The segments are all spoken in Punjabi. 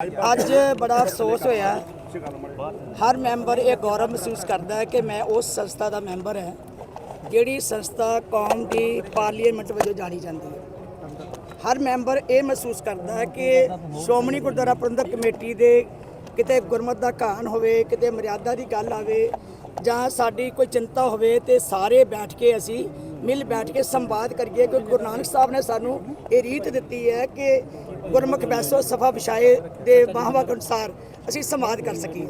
ਅੱਜ ਬੜਾ ਅਫਸੋਸ ਹੋਇਆ। ਹਰ ਮੈਂਬਰ ਇਹ ਗੌਰਵ ਮਹਿਸੂਸ ਕਰਦਾ ਹੈ ਕਿ ਮੈਂ ਉਸ ਸੰਸਥਾ ਦਾ ਮੈਂਬਰ ਹੈ, ਜਿਹੜੀ ਸੰਸਥਾ ਕੌਮ ਦੀ ਪਾਰਲੀਮੈਂਟ ਵਜੋਂ ਜਾਣੀ ਜਾਂਦੀ ਹੈ। ਹਰ ਮੈਂਬਰ ਇਹ ਮਹਿਸੂਸ ਕਰਦਾ ਹੈ ਕਿ ਸ਼੍ਰੋਮਣੀ ਗੁਰਦੁਆਰਾ ਪ੍ਰਬੰਧਕ ਕਮੇਟੀ ਦੇ ਕਿਤੇ ਗੁਰਮਤ ਦਾ ਘਾਣ ਹੋਵੇ, ਕਿਤੇ ਮਰਿਆਦਾ ਦੀ ਗੱਲ ਆਵੇ, ਜਾਂ ਸਾਡੀ ਕੋਈ ਚਿੰਤਾ ਹੋਵੇ ਤੇ ਸਾਰੇ ਬੈਠ ਕੇ ਅਸੀਂ ਮਿਲ ਬੈਠ ਕੇ ਸੰਵਾਦ ਕਰੀਏ ਕਿ ਗੁਰੂ ਨਾਨਕ ਸਾਹਿਬ ਨੇ ਸਾਨੂੰ ਇਹ ਰੀਤ ਦਿੱਤੀ ਹੈ ਕਿ ਗੁਰਮੁਖ ਬੈਸੋ ਸਫਾ ਵਿਛਾਏ ਦੇ ਮਾਹਵਾਕ ਅਨੁਸਾਰ ਅਸੀਂ ਸੰਵਾਦ ਕਰ ਸਕੀਏ।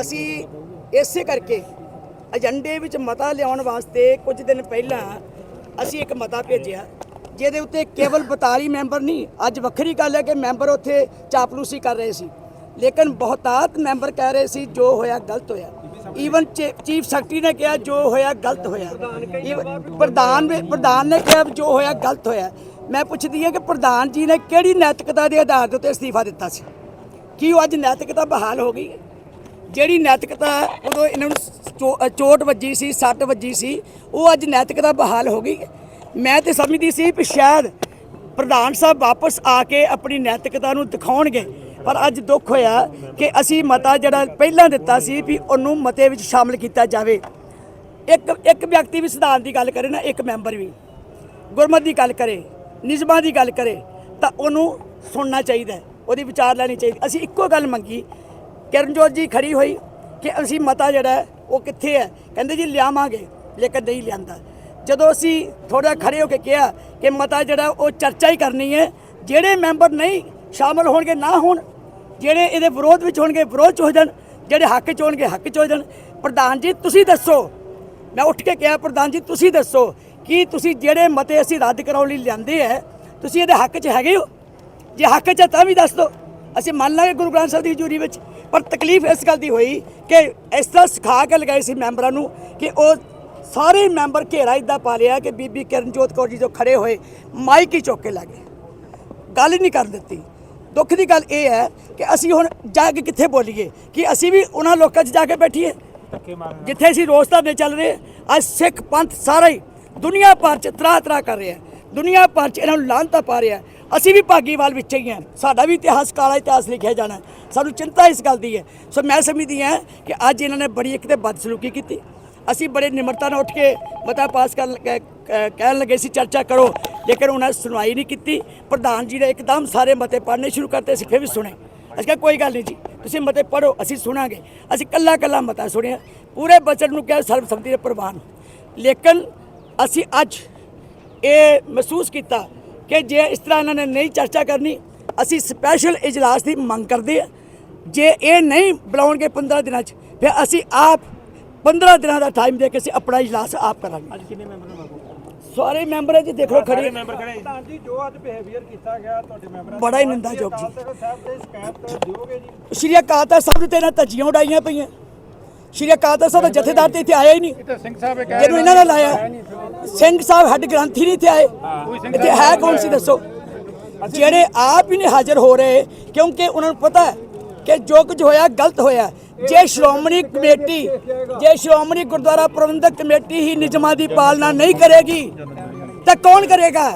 ਅਸੀਂ ਇਸੇ ਕਰਕੇ ਏਜੰਡੇ ਵਿੱਚ ਮਤਾ ਲਿਆਉਣ ਵਾਸਤੇ ਕੁਝ ਦਿਨ ਪਹਿਲਾਂ ਅਸੀਂ ਇੱਕ ਮਤਾ ਭੇਜਿਆ, ਜਿਹਦੇ ਉੱਤੇ ਕੇਵਲ 42 ਮੈਂਬਰ ਨਹੀਂ, ਅੱਜ ਵੱਖਰੀ ਗੱਲ ਹੈ ਕਿ ਮੈਂਬਰ ਉੱਥੇ ਚਾਪਲੂਸੀ ਕਰ ਰਹੇ ਸੀ। ਲੇਕਿਨ ਬਹੁਤਾਤ ਮੈਂਬਰ ਕਹਿ ਰਹੇ ਸੀ, ਜੋ ਹੋਇਆ ਗਲਤ ਹੋਇਆ। ਈਵਨ ਚੀਫ ਸੈਕਟਰੀ ਨੇ ਕਿਹਾ, ਜੋ ਹੋਇਆ ਗਲਤ ਹੋਇਆ। Even ਪ੍ਰਧਾਨ ਪ੍ਰਧਾਨ ਨੇ ਕਿਹਾ, ਜੋ ਹੋਇਆ ਗਲਤ ਹੋਇਆ। ਮੈਂ ਪੁੱਛਦੀ ਹਾਂ ਕਿ ਪ੍ਰਧਾਨ ਜੀ ਨੇ ਕਿਹੜੀ ਨੈਤਿਕਤਾ ਦੇ ਆਧਾਰ ਦੇ ਉੱਤੇ ਅਸਤੀਫਾ ਦਿੱਤਾ ਸੀ? ਕੀ ਉਹ ਅੱਜ ਨੈਤਿਕਤਾ ਬਹਾਲ ਹੋ ਗਈ? ਹੈ ਜਿਹੜੀ ਨੈਤਿਕਤਾ ਉਦੋਂ ਇਹਨਾਂ ਨੂੰ ਚੋ- ਚੋਟ ਵੱਜੀ ਸੀ, ਸੱਟ ਵੱਜੀ ਸੀ, ਉਹ ਅੱਜ ਨੈਤਿਕਤਾ ਬਹਾਲ ਹੋ ਗਈ। ਮੈਂ ਤੇ ਸਮਝਦੀ ਸੀ ਕਿ ਸ਼ਾਇਦ ਪ੍ਰਧਾਨ ਸਾਹਿਬ ਵਾਪਸ ਆ ਕੇ ਆਪਣੀ ਨੈਤਿਕਤਾ ਨੂੰ ਦਿਖਾਉਣਗੇ, ਪਰ ਅੱਜ ਦੁੱਖ ਹੋਇਆ ਕਿ ਅਸੀਂ ਮਤਾ ਜਿਹੜਾ ਪਹਿਲਾਂ ਦਿੱਤਾ ਸੀ ਵੀ ਉਹਨੂੰ ਮਤੇ ਵਿੱਚ ਸ਼ਾਮਲ ਕੀਤਾ ਜਾਵੇ। ਇੱਕ ਇੱਕ ਵਿਅਕਤੀ ਵੀ ਸਿਧਾਂਤ ਦੀ ਗੱਲ ਕਰੇ ਨਾ, ਇੱਕ ਮੈਂਬਰ ਵੀ। ਗੁਰਮਤ ਦੀ ਗੱਲ ਕਰੇ। ਨਿਯਮਾਂ ਦੀ ਗੱਲ ਕਰੇ ਤਾਂ ਉਹਨੂੰ ਸੁਣਨਾ ਚਾਹੀਦਾ ਉਹਦੀ ਵਿਚਾਰ ਲੈਣੀ ਚਾਹੀਦੀ। ਅਸੀਂ ਇੱਕੋ ਗੱਲ ਮੰਗੀ। ਕਿਰਨਜੋਤ ਜੀ ਖੜੀ ਹੋਈ ਕਿ ਅਸੀਂ ਮਤਾ ਜਿਹੜਾ ਉਹ ਕਿੱਥੇ ਹੈ? ਕਹਿੰਦੇ ਜੀ ਲਿਆਵਾਂਗੇ, ਲੇਕਿਨ ਨਹੀਂ ਲਿਆਂਦਾ। ਜਦੋਂ ਅਸੀਂ ਥੋੜਾ ਖੜੇ ਹੋ ਕੇ ਕਿਹਾ ਕਿ ਮਤਾ ਜਿਹੜਾ, ਉਹ ਚਰਚਾ ਹੀ ਕਰਨੀ ਹੈ, ਜਿਹੜੇ ਮੈਂਬਰ ਨਹੀਂ ਸ਼ਾਮਲ ਹੋਣਗੇ, ਨਾ ਹੋਣ। ਜਿਹੜੇ ਇਹਦੇ ਵਿਰੋਧ ਵਿੱਚ ਹੋਣਗੇ, ਵਿਰੋਧ ਚ ਹੋ ਜਾਣ। ਜਿਹੜੇ ਹੱਕ ਚ ਹੋਣਗੇ, ਹੱਕ ਚ ਹੋ ਜਾਣ। ਪ੍ਰਧਾਨ ਜੀ, ਤੁਸੀਂ ਦੱਸੋ। ਮੈਂ ਉੱਠ ਕੇ ਕਿਹਾ, ਪ੍ਰਧਾਨ ਜੀ, ਤੁਸੀਂ ਦੱਸੋ ਕੀ ਤੁਸੀਂ ਜਿਹੜੇ ਮਤੇ ਅਸੀਂ ਰੱਦ ਕਰਾਉਣ ਲਈ ਲਿਆਂਦੇ ਹੈ ਤੁਸੀਂ ਇਹਦੇ ਹੱਕ 'ਚ ਹੈਗੇ ਹੋ? ਜੇ ਹੱਕ 'ਚ ਤਾਂ ਵੀ ਦੱਸ ਦਿਓ। ਅਸੀਂ ਮੰਨ ਲਾਂਗੇ ਗੁਰੂ ਗ੍ਰੰਥ ਸਾਹਿਬ ਦੀ ਹਜ਼ੂਰੀ ਵਿੱਚ ਪਰ ਤਕਲੀਫ ਇਸ ਗੱਲ ਦੀ ਹੋਈ ਕਿ ਇਸ ਤਰ੍ਹਾਂ ਸਿਖਾ ਕੇ ਲਗਾਏ ਸੀ ਮੈਂਬਰਾਂ ਨੂੰ ਕਿ ਉਹ ਸਾਰੇ ਮੈਂਬਰ ਘੇਰਾ ਇਦਾਂ ਪਾ ਲਿਆ ਕਿ ਬੀਬੀ ਕਿਰਨਜੋਤ ਕੌਰ ਜੀ ਜੋ ਖੜੇ ਹੋਏ ਮਾਈਕ ਹੀ ਚੁੱਕ ਕੇ ਲੱਗੇ ਗੱਲ ਹੀ ਨਹੀਂ ਕਰ ਦਿੱਤੀ। ਦੁੱਖ ਦੀ ਗੱਲ ਇਹ ਹੈ ਕਿ ਅਸੀਂ ਹੁਣ ਜਾ ਕੇ ਕਿੱਥੇ ਬੋਲੀਏ? ਕਿ ਅਸੀਂ ਵੀ ਉਹਨਾਂ ਲੋਕਾਂ 'ਚ ਜਾ ਕੇ ਬੈਠੀਏ? ਜਿੱਥੇ ਅਸੀਂ ਰੋਜ਼ ਧਰਨੇ ਚੱਲ ਰਹੇ ਅੱਜ ਸਿੱਖ ਪੰਥ ਸਾਰਾ ਹੀ ਦੁਨੀਆ ਭਰ 'ਚ ਤਰਾ ਤਰਾ ਕਰ ਰਿਹਾ ਦੁਨੀਆ ਭਰ 'ਚ ਇਹਨਾਂ ਨੂੰ ਲਾਂਤਾ ਪਾ ਰਿਹਾ ਅਸੀਂ ਵੀ ਭਾਗੀਵਾਲ ਵਿੱਚ ਹੀ ਹਾਂ। ਸਾਡਾ ਵੀ ਇਤਿਹਾਸ ਕਾਲਾ ਇਤਿਹਾਸ ਲਿਖਿਆ ਜਾਣਾ ਸਾਨੂੰ ਚਿੰਤਾ ਇਸ ਗੱਲ ਦੀ ਹੈ। ਸੋ ਮੈਂ ਸਮਝਦੀ ਹਾਂ ਕਿ ਅੱਜ ਇਹਨਾਂ ਨੇ ਬੜੀ ਇੱਕ ਤੇ ਬਦਸਲੂਕੀ ਕੀਤੀ। ਅਸੀਂ ਬੜੇ ਨਿਮਰਤਾ ਨਾਲ ਉੱਠ ਕੇ ਮਤਾ ਪਾਸ ਕਰਨ ਕਹਿਣ ਲੱਗੇ ਸੀ, ਚਰਚਾ ਕਰੋ। ਲੇਕਿਨ ਉਹਨਾਂ ਸੁਣਵਾਈ ਨਹੀਂ ਕੀਤੀ, ਪ੍ਰਧਾਨ ਜੀ ਨੇ ਇੱਕਦਮ ਸਾਰੇ ਮਤੇ ਪੜ੍ਹਨੇ ਸ਼ੁਰੂ ਕਰਤੇ ਸਿੱਖੇ ਵੀ ਸੁਣੇ। ਅਸੀਂ ਕਿਹਾ, ਕੋਈ ਗੱਲ ਨਹੀਂ ਜੀ, ਤੁਸੀਂ ਮਤੇ ਪੜ੍ਹੋ, ਅਸੀਂ ਸੁਣਾਂਗੇ। ਅਸੀਂ ਕੱਲਾ ਕੱਲਾ ਮਤਾ ਸੁਣਿਆ। ਪੂਰੇ ਬਜਟ ਨੂੰ ਕਿਹਾ ਸਰਬਸੰਮਤੀ ਦੇ ਪ੍ਰਵਾਨ। ਲੇਕਿਨ ਅਸੀਂ ਅੱਜ ਇਹ ਮਹਿਸੂਸ ਕੀਤਾ ਕਿ ਜੇ ਇਸ ਤਰ੍ਹਾਂ ਇਹਨਾਂ ਨੇ ਨਹੀਂ ਚਰਚਾ ਕਰਨੀ ਅਸੀਂ ਸਪੈਸ਼ਲ ਇਜਲਾਸ ਦੀ ਮੰਗ ਕਰਦੇ ਹਾਂ। ਜੇ ਇਹ ਨਹੀਂ ਬੁਲਾਉਣਗੇ 15 ਦਿਨਾਂ 'ਚ ਫਿਰ ਅਸੀਂ ਆਪ 15 ਦਿਨਾਂ ਦਾ ਟਾਈਮ ਦੇ ਕੇ ਅਸੀਂ ਆਪਣਾ ਇਜਲਾਸ ਆਪ ਕਰਾਂਗੇ। ਅੱਜ ਕਿੰਨੇ ਮੈਂਬਰ ਸਾਰੇ ਮੈਂਬਰ ਜੀ ਦੇਖ ਲਓ ਖੜੇ। ਮੈਂਬਰ ਖੜੇ। ਪ੍ਰਧਾਨ ਜੀ ਜੋ ਅੱਜ ਬਿਹੇਵੀਅਰ ਕੀਤਾ ਗਿਆ ਤੁਹਾਡੇ ਮੈਂਬਰਾਂ ਬੜਾ ਹੀ ਨਿੰਦਾਯੋਗ ਜੀ। ਜੀ ਸਾਹਿਬ ਤੇ ਸ਼ਿਕਾਇਤ ਦਿਓਗੇ ਜੀ? ਸ਼੍ਰੀ ਅਕਾਲ ਤਖਤ ਸਾਹਿਬ ਦੇ ਨਾਲ ਧੱਜੀਆਂ ਉਡਾਈਆਂ ਪਈਆਂ। ਸ਼੍ਰੀ ਅਕਾਲ ਤਖਤ ਸਾਹਿਬ ਦਾ ਜਥੇਦਾਰ ਤੇ ਇੱਥੇ ਆਇਆ ਹੀ ਨਹੀਂ। ਤੇ ਸਿੰਘ ਸਾਹਿਬ ਇਹ ਕਹਿ ਜਿਹਨੂੰ ਇਹਨਾਂ ਨੇ ਲਾਇਆ ਸਿੰਘ ਸਾਹਿਬ ਹੈੱਡ ਗ੍ਰੰਥੀ ਨਹੀਂ ਇੱਥੇ ਆਏ। ਇੱਥੇ ਹੈ ਕੌਣ ਸੀ ਦੱਸੋ? ਜਿਹੜੇ ਆਪ ਹੀ ਨਹੀਂ ਹਾਜ਼ਰ ਹੋ ਰਹੇ ਕਿਉਂਕਿ ਉਹਨਾਂ ਨੂੰ ਪਤਾ ਹੈ ਕਿ ਜੋ ਕੁਝ ਹੋਇਆ ਗਲਤ ਹੋਇਆ। ਜੇ ਸ਼੍ਰੋਮਣੀ ਕਮੇਟੀ ਜੇ ਸ਼੍ਰੋਮਣੀ ਗੁਰਦੁਆਰਾ ਪ੍ਰਬੰਧਕ ਕਮੇਟੀ ਹੀ ਨਿਯਮਾਂ ਦੀ ਪਾਲਣਾ ਨਹੀਂ ਕਰੇਗੀ ਤਾਂ ਕੌਣ ਕਰੇਗਾ?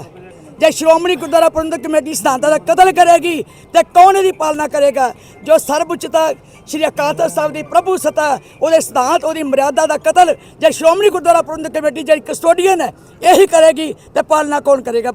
ਜੇ ਸ਼੍ਰੋਮਣੀ ਗੁਰਦੁਆਰਾ ਪ੍ਰਬੰਧਕ ਕਮੇਟੀ ਸਿਧਾਂਤਾਂ ਦਾ ਕਤਲ ਕਰੇਗੀ, ਤੇ ਕੌਣ ਇਹਦੀ ਪਾਲਣਾ ਕਰੇਗਾ? ਜੋ ਸਰਵਉੱਚਤਾ ਸ਼੍ਰੀ ਅਕਾਲ ਤਖਤ ਸਾਹਿਬ ਦੀ ਪ੍ਰਭੂ ਸਤਾ, ਉਹਦੇ ਸਿਧਾਂਤ, ਉਹਦੀ ਮਰਿਆਦਾ ਦਾ ਕਤਲ, ਜੇ ਸ਼੍ਰੋਮਣੀ ਗੁਰਦੁਆਰਾ ਪ੍ਰਬੰਧਕ ਕਮੇਟੀ ਜਿਹੜੀ ਕਸਟੋਡੀਅਨ ਹੈ, ਇਹੀ ਕਰੇਗੀ, ਤੇ ਪਾਲਣਾ ਕੌਣ ਕਰੇਗਾ?